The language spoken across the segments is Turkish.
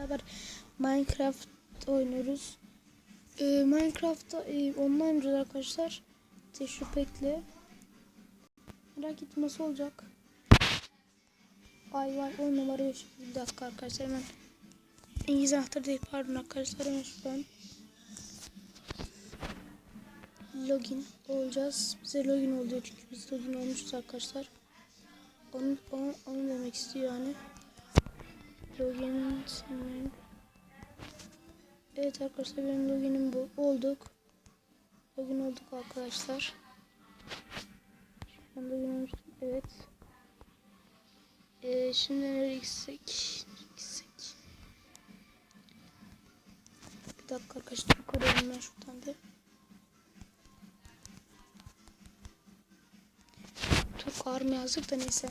beraber Minecraft oynuyoruz. Ee, Minecraft'ta e, online oynayacağız arkadaşlar. Teşrifekle. Merak ettim nasıl olacak. Ay vay o numara yok. Bir dakika arkadaşlar hemen. İngiliz anahtarı değil pardon arkadaşlar hemen şuradan. Login olacağız. Bize login oluyor çünkü biz login olmuşuz arkadaşlar. Onu, onu, onu demek istiyor yani. Login senin. Evet arkadaşlar benim loginim bu. Olduk. Login olduk arkadaşlar. Şu anda login. Evet. Ee, şimdi nereye gitsek? Gitsek. Bir dakika arkadaşlar yukarı ben şuradan. Çok ağır mı yazdık da neyse.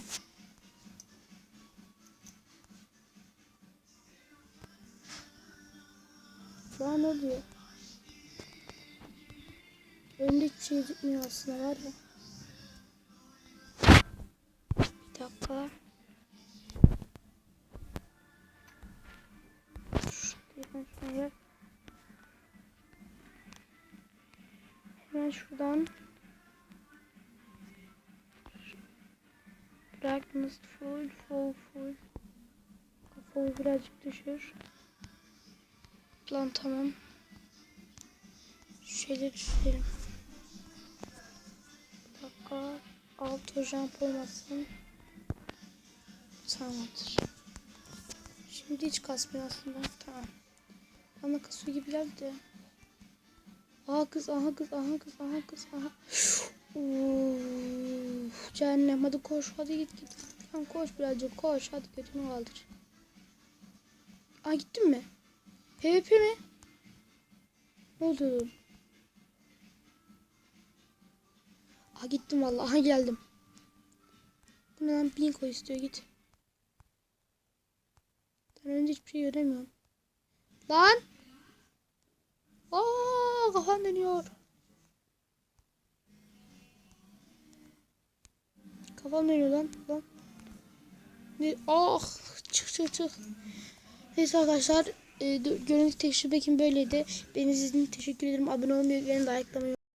Daha ne oluyor? Önümde hiçbir şey gitmiyor aslında var ya. Bir dakika. Şuraya. Hemen şuradan. Brightness full, full, full. Kafayı birazcık düşür. Lan tamam. Şu şeyleri düşürelim. Bir dakika. Auto jump olmasın. Tamamdır. Şimdi hiç kasmıyor aslında. Tamam. Bana kasıyor gibi geldi de. Aha kız, aha kız, aha kız, aha kız, aha. Uf, cehennem hadi koş hadi git git. Lan koş birazcık koş hadi götünü kaldır. Aa gittin mi? PvP mi? Oldu? Aa gittim vallahi. Aha geldim. Bu ne lan bingo istiyor git. Ben önce hiçbir şey göremiyorum. Lan! Aa kafam dönüyor. Kafam dönüyor lan. Lan. Ne? Ah çık çık çık. Neyse arkadaşlar e, görüntü tecrübe kim böyleydi. Beni izlediğiniz teşekkür ederim. Abone olmayı ve likelamayı